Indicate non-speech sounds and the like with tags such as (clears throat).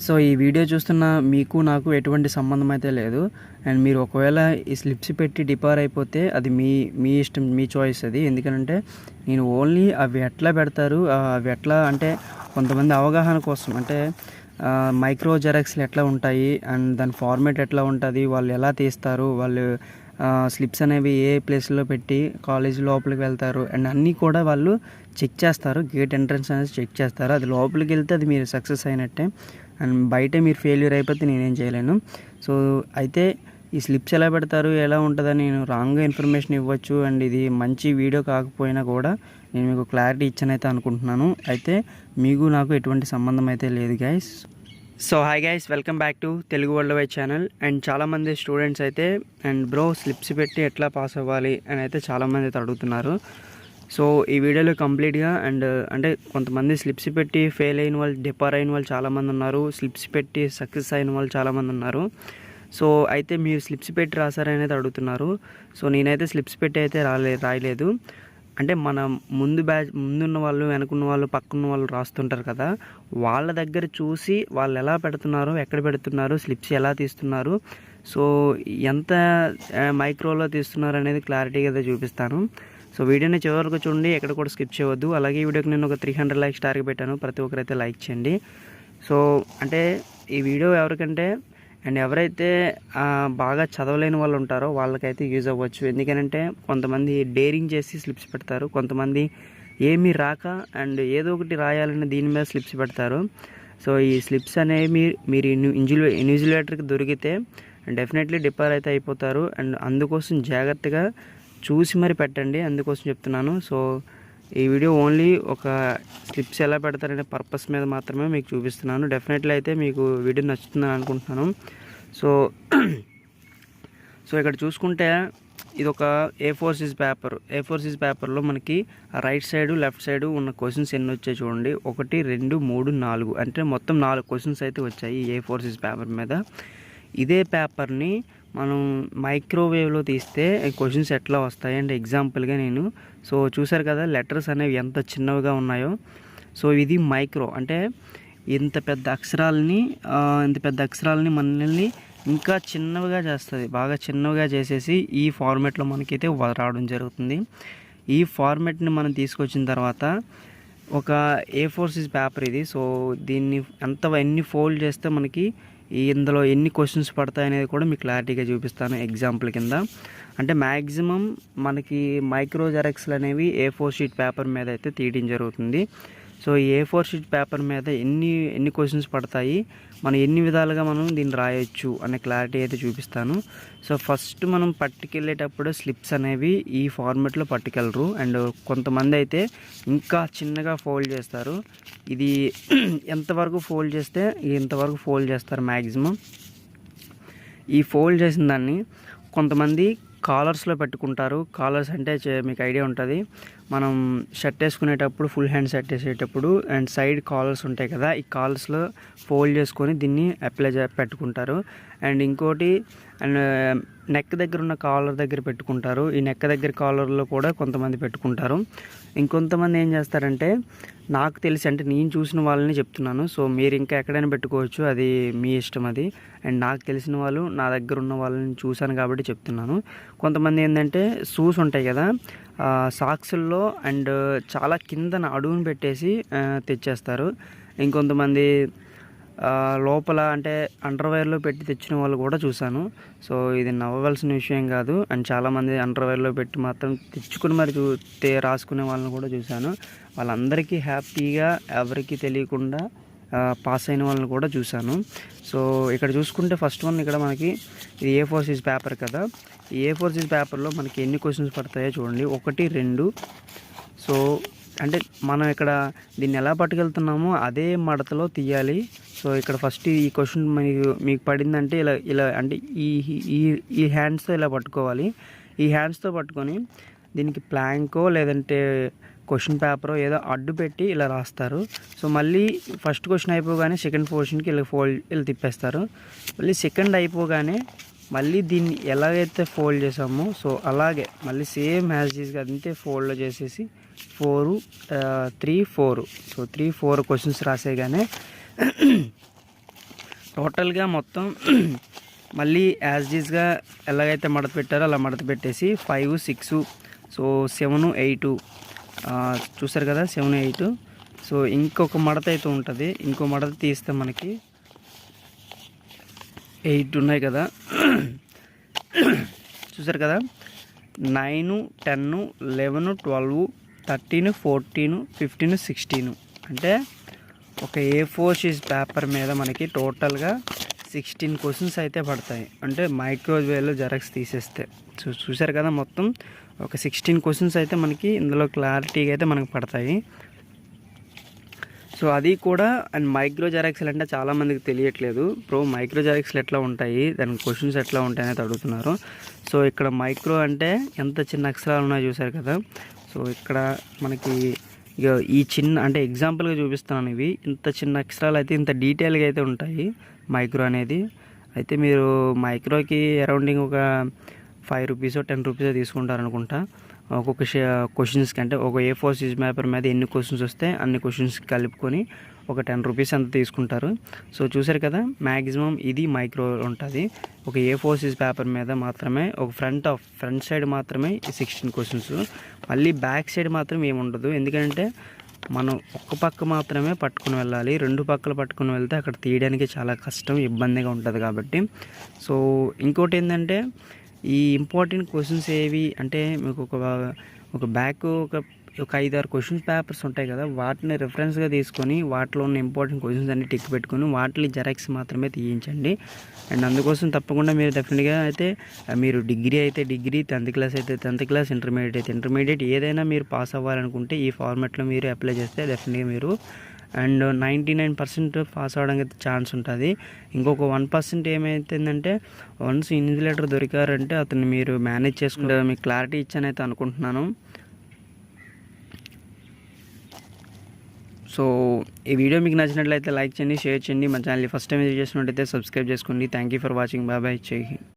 So ఈ video చూస్తున్న మీకు నాకు ఎటువంటి సంబంధం అయితే లేదు. అండ్ మీరు ఒకవేళ ఈ స్లిప్స్ పెట్టి డిపార్ అయిపోతే అది మీ మీ ఇష్టం మీ చాయిస్ అది. ఎందుకంటే నేను ఓన్లీ అవి ఎట్లా పెడతారు అవి ఎట్లా అంటే కొంతమంది అవగాహన కోసం అంటే మైక్రో జెరాక్స్లు ఎట్లా ఉంటాయి అండ్ దాని ఫార్మేట్ ఎట్లా ఉంటుంది వాళ్ళు ఎలా తీస్తారు వాళ్ళు స్లిప్స్ అనేవి ఏ ప్లేస్లో పెట్టి కాలేజ్ లోపలికి వెళ్తారు అండ్ అన్నీ కూడా వాళ్ళు చెక్ చేస్తారు. గేట్ ఎంట్రన్స్ అనేది చెక్ చేస్తారు. అది లోపలికి వెళ్తే అది మీరు సక్సెస్ అయినట్టే. అండ్ బయట మీరు ఫెయిల్యూర్ అయిపోతే నేనేం చేయలేను. సో అయితే ఈ స్లిప్స్ ఎలా పెడతారు ఎలా ఉంటుందని నేను రాంగ్గా ఇన్ఫర్మేషన్ ఇవ్వచ్చు అండ్ ఇది మంచి వీడియో కాకపోయినా కూడా నేను మీకు క్లారిటీ ఇచ్చానైతే అనుకుంటున్నాను. అయితే మీకు నాకు ఎటువంటి సంబంధం అయితే లేదు guys so hi guys welcome back to Telugu world wide channel and చాలామంది స్టూడెంట్స్ అయితే అండ్ బ్రో స్లిప్స్ పెట్టి ఎట్లా పాస్ అవ్వాలి అని అయితే చాలామంది అయితే అడుగుతున్నారు. సో ఈ వీడియోలో కంప్లీట్గా అండ్ అంటే కొంతమంది స్లిప్స్ పెట్టి ఫెయిల్ అయిన వాళ్ళు డిపార్ అయిన వాళ్ళు చాలామంది ఉన్నారు. స్లిప్స్ పెట్టి సక్సెస్ అయిన వాళ్ళు చాలామంది ఉన్నారు. సో అయితే మీరు స్లిప్స్ పెట్టి రాసారనేది అడుగుతున్నారు. సో నేనైతే స్లిప్స్ పెట్టి అయితే రాలే రాయలేదు. అంటే మన ముందు బ్యాచ్ ముందున్న వాళ్ళు వెనుకున్న వాళ్ళు పక్కన్న వాళ్ళు రాస్తుంటారు కదా వాళ్ళ దగ్గర చూసి వాళ్ళు ఎలా పెడుతున్నారు ఎక్కడ పెడుతున్నారు స్లిప్స్ ఎలా తీస్తున్నారు సో ఎంత మైక్రోలో తీస్తున్నారు అనేది క్లారిటీగా అయితే చూపిస్తాను. సో వీడియోని చివరికి చూడండి ఎక్కడ కూడా స్కిప్ చేయవద్దు. అలాగే ఈ వీడియోకి నేను ఒక త్రీ హండ్రెడ్ లైక్స్ టార్గెట్ పెట్టాను ప్రతి ఒక్కరైతే లైక్ చేయండి. సో అంటే ఈ వీడియో ఎవరికంటే అండ్ ఎవరైతే బాగా చదవలేని వాళ్ళు ఉంటారో వాళ్ళకైతే యూజ్ అవ్వచ్చు. ఎందుకనంటే కొంతమంది డేరింగ్ చేసి స్లిప్స్ పెడతారు. కొంతమంది ఏమీ రాక అండ్ ఏదో ఒకటి రాయాలని దీని మీద స్లిప్స్ పెడతారు. సో ఈ స్లిప్స్ అనేవి మీరు ఇంజులే ఇన్విజిలేటర్కి దొరికితే డెఫినెట్లీ డిపార్ అయితే అయిపోతారు. అండ్ అందుకోసం జాగ్రత్తగా చూసి మరి పెట్టండి. అందుకోసం చెప్తున్నాను. సో ఈ వీడియో ఓన్లీ ఒక స్లిప్స్ ఎలా పెడతారనే పర్పస్ మీద మాత్రమే మీకు చూపిస్తున్నాను. డెఫినెట్లీ అయితే మీకు వీడియో నచ్చుతుందని అనుకుంటున్నాను. సో సో ఇక్కడ చూసుకుంటే ఇది ఒక A four size paper A four size పేపర్లో మనకి రైట్ సైడ్ లెఫ్ట్ సైడ్ ఉన్న క్వశ్చన్స్ ఎన్ని వచ్చాయి చూడండి. ఒకటి రెండు మూడు నాలుగు. అంటే మొత్తం నాలుగు క్వశ్చన్స్ అయితే వచ్చాయి ఏ ఫోర్ సీజ్ పేపర్ మీద. ఇదే పేపర్ని మనం మైక్రోవేవ్లో తీస్తే క్వశ్చన్స్ ఎట్లా వస్తాయి? అంటే ఎగ్జాంపుల్గా నేను సో చూసారు కదా లెటర్స్ అనేవి ఎంత చిన్నవిగా ఉన్నాయో. సో ఇది మైక్రో అంటే ఇంత పెద్ద అక్షరాలని ఇంత పెద్ద అక్షరాలని మనల్ని ఇంకా చిన్నవిగా చేస్తుంది. బాగా చిన్నవిగా చేసేసి ఈ ఫార్మేట్లో మనకైతే రావడం జరుగుతుంది. ఈ ఫార్మేట్ని మనం తీసుకొచ్చిన తర్వాత ఒక ఏ ఫోర్ సీజ్ పేపర్ ఇది. సో దీన్ని ఎంత ఎన్ని ఫోల్డ్ చేస్తే మనకి ఇందులో ఎన్ని క్వశ్చన్స్ పడతాయి అనేది కూడా మీకు క్లారిటీగా చూపిస్తాను ఎగ్జాంపుల్ కింద. అంటే మ్యాక్సిమం మనకి మైక్రో జెరాక్స్లు అనేవి ఏ ఫోర్ షీట్ పేపర్ మీద అయితే తీయడం జరుగుతుంది. So A four sheet paper మీద ఎన్ని ఎన్ని క్వశ్చన్స్ పడతాయి? మనం ఎన్ని విధాలుగా మనం దీన్ని రాయొచ్చు అనే క్లారిటీ అయితే చూపిస్తాను. సో ఫస్ట్ మనం పట్టుకెళ్ళేటప్పుడు స్లిప్స్ అనేవి ఈ ఫార్మెట్లో పట్టుకెళ్ళరు. అండ్ కొంతమంది అయితే ఇంకా చిన్నగా ఫోల్డ్ చేస్తారు. ఇది (clears throat) ఎంతవరకు ఫోల్డ్ చేస్తే ఇంతవరకు ఫోల్డ్ చేస్తారు మ్యాక్సిమం ఈ ఫోల్డ్ చేసిన దాన్ని కొంతమంది కాలర్స్లో పెట్టుకుంటారు. కాలర్స్ అంటే చే- మీకు ఐడియా ఉంటుంది. మనం షర్ట్ వేసుకునేటప్పుడు ఫుల్ హ్యాండ్ షర్ట్ వేసేటప్పుడు అండ్ సైడ్ కాలర్స్ ఉంటాయి కదా ఈ కాలర్స్లో ఫోల్డ్ చేసుకొని దీన్ని అప్లై పెట్టుకుంటారు. అండ్ ఇంకోటి అండ్ నెక్ uh, దగ్గర ఉన్న కాలర్ దగ్గర పెట్టుకుంటారు. ఈ నెక్ దగ్గర కాలర్లో కూడా కొంతమంది పెట్టుకుంటారు. ఇంకొంతమంది ఏం చేస్తారంటే నాకు తెలిసి అంటే నేను చూసిన వాళ్ళని చెప్తున్నాను. సో మీరు ఇంకా ఎక్కడైనా పెట్టుకోవచ్చు. అది మీ ఇష్టం అది. అండ్ నాకు తెలిసిన వాళ్ళు నా దగ్గర ఉన్న వాళ్ళని చూశాను కాబట్టి చెప్తున్నాను. కొంతమంది ఏంటంటే షూస్ ఉంటాయి కదా సాక్స్ల్లో అండ్ చాలా కిందన అడుగును పెట్టేసి తెచ్చేస్తారు. ఇంకొంతమంది లోపల అంటే అండర్వేర్లో పెట్టి తెచ్చిన వాళ్ళు కూడా చూశాను. సో ఇది నవ్వవలసిన విషయం కాదు. అండ్ చాలామంది అండర్వేర్లో పెట్టి మాత్రం తెచ్చుకుని మరి చూ రాసుకునే వాళ్ళని కూడా చూశాను. వాళ్ళందరికీ హ్యాపీగా ఎవరికి తెలియకుండా పాస్ అయిన వాళ్ళని కూడా చూశాను. సో ఇక్కడ చూసుకుంటే ఫస్ట్ వన్ ఇక్కడ మనకి ఇది ఏ ఫోర్ సీజ్ పేపర్ కదా. ఈ ఏ ఫోర్ సీజ్ పేపర్లో మనకి ఎన్ని క్వశ్చన్స్ పడతాయో చూడండి. ఒకటి రెండు. సో అంటే మనం ఇక్కడ దీన్ని ఎలా పట్టుకెళ్తున్నామో అదే మడతలో తీయాలి. సో ఇక్కడ ఫస్ట్ ఈ క్వశ్చన్ మీకు మీకు పడిందంటే ఇలా ఇలా అంటే ఈ ఈ ఈ హ్యాండ్స్తో ఇలా పట్టుకోవాలి. ఈ హ్యాండ్స్తో పట్టుకొని దీనికి ప్లాంకో లేదంటే క్వశ్చన్ పేపర్ ఏదో అడ్డు పెట్టి ఇలా రాస్తారు. సో మళ్ళీ ఫస్ట్ క్వశ్చన్ అయిపోగానే సెకండ్ క్వశ్చన్కి ఇలా ఫోల్డ్ ఇలా తిప్పేస్తారు. మళ్ళీ సెకండ్ అయిపోగానే మళ్ళీ దీన్ని ఎలాగైతే ఫోల్డ్ చేసామో సో అలాగే మళ్ళీ సేమ్ యాజ్ ఈజ్గా అంతే ఫోల్డ్ చేసేసి four three four. So three four questions రాసేగానే టోటల్గా మొత్తం మళ్ళీ యాజ్ డీజ్గా ఎలాగైతే మడత పెట్టారో అలా మడత పెట్టేసి five six so seven eight చూసారు కదా సెవెన్ ఎయిట్. సో ఇంకొక మడత అయితే ఉంటుంది. ఇంకో మడత తీస్తే మనకి ఎయిట్ ఉన్నాయి కదా. చూసారు కదా nine ten eleven twelve thirteen fourteen fifteen sixteen. అంటే ఒక ఏ ఫోర్ షీజ్ పేపర్ మీద మనకి టోటల్గా సిక్స్టీన్ క్వశ్చన్స్ అయితే పడతాయి. అంటే మైక్రోవేవ్లో జెరాక్స్ తీసేస్తే. చూ చూసారు కదా మొత్తం. ఒక సిక్స్టీన్ క్వశ్చన్స్ అయితే మనకి ఇందులో క్లారిటీగా అయితే మనకు పడతాయి. సో అది కూడా అండ్ మైక్రో జెరాక్స్లు అంటే చాలామందికి తెలియట్లేదు. ప్రో మైక్రో జెరాక్స్లు ఎట్లా ఉంటాయి? దాని క్వశ్చన్స్ ఎట్లా ఉంటాయి అనేది అడుగుతున్నారు. సో ఇక్కడ మైక్రో అంటే ఎంత చిన్న అక్షరాలు ఉన్నాయో చూసారు కదా. సో ఇక్కడ మనకి ఈ చిన్న అంటే ఎగ్జాంపుల్గా చూపిస్తున్నాను ఇవి. ఇంత చిన్న అక్షరాలు అయితే ఇంత డీటెయిల్గా అయితే ఉంటాయి మైక్రో అనేది. అయితే మీరు మైక్రోకి అరౌండింగ్ ఒక ఫైవ్ రూపీస్ టెన్ రూపీస్ తీసుకుంటారు అనుకుంటా ఒక్కొక్క క్వశ్చన్స్కి అంటే ఒక ఏ ఫోర్ సీజ్ పేపర్ మీద ఎన్ని క్వశ్చన్స్ వస్తే అన్ని క్వశ్చన్స్ కలుపుకొని ఒక టెన్ రూపీస్ అంత తీసుకుంటారు. సో చూసారు కదా మ్యాక్సిమం ఇది మైక్రో ఉంటుంది. ఒక ఏ ఫోర్ సీజ్ పేపర్ మీద మాత్రమే ఒక ఫ్రంట్ ఆఫ్ ఫ్రంట్ సైడ్ మాత్రమే సిక్స్టీన్ క్వశ్చన్స్ మళ్ళీ బ్యాక్ సైడ్ మాత్రం ఏముండదు ఎందుకంటే మనం ఒక్క పక్క మాత్రమే పట్టుకుని వెళ్ళాలి. రెండు పక్కలు పట్టుకుని వెళ్తే అక్కడ తీయడానికి చాలా కష్టం ఇబ్బందిగా ఉంటుంది కాబట్టి. సో ఇంకోటి ఏంటంటే ఈ ఇంపార్టెంట్ క్వశ్చన్స్ ఏవి అంటే మీకు ఒక ఒక బ్యాక్ ఒక ఒక ఐదు ఆరు క్వశ్చన్స్ పేపర్స్ ఉంటాయి కదా వాటిని రెఫరెన్స్గా తీసుకొని వాటిలో ఉన్న ఇంపార్టెంట్ క్వశ్చన్స్ అన్ని టిక్ పెట్టుకొని వాటిని జెరాక్స్ మాత్రమే తీయించండి. అండ్ అందుకోసం తప్పకుండా మీరు డెఫినెట్గా అయితే మీరు డిగ్రీ అయితే డిగ్రీ టెన్త్ క్లాస్ అయితే టెన్త్ క్లాస్ ఇంటర్మీడియట్ అయితే ఇంటర్మీడియట్ ఏదైనా మీరు పాస్ అవ్వాలనుకుంటే ఈ ఫార్మాట్లో మీరు అప్లై చేస్తే డెఫినెట్గా మీరు and ninety nine percent pass అవడానికి అయితే ఛాన్స్ ఉంటుంది. ఇంకొక వన్ పర్సెంట్ ఏమైతుందంటే వన్స్ ఇన్విజిలేటర్ దొరికారంటే అతను మీరు మేనేజ్ చేసుకుంటే మీకు క్లారిటీ ఇచ్చానైతే అనుకుంటున్నాను. సో ఈ వీడియో మీకు నచ్చినట్లయితే లైక్ చేయండి షేర్ చేయండి. మా ఛానల్ ఫస్ట్ టైం విజిట్ చేసినట్టయితే సబ్స్క్రైబ్ చేసుకోండి. Thank you for watching bye bye జై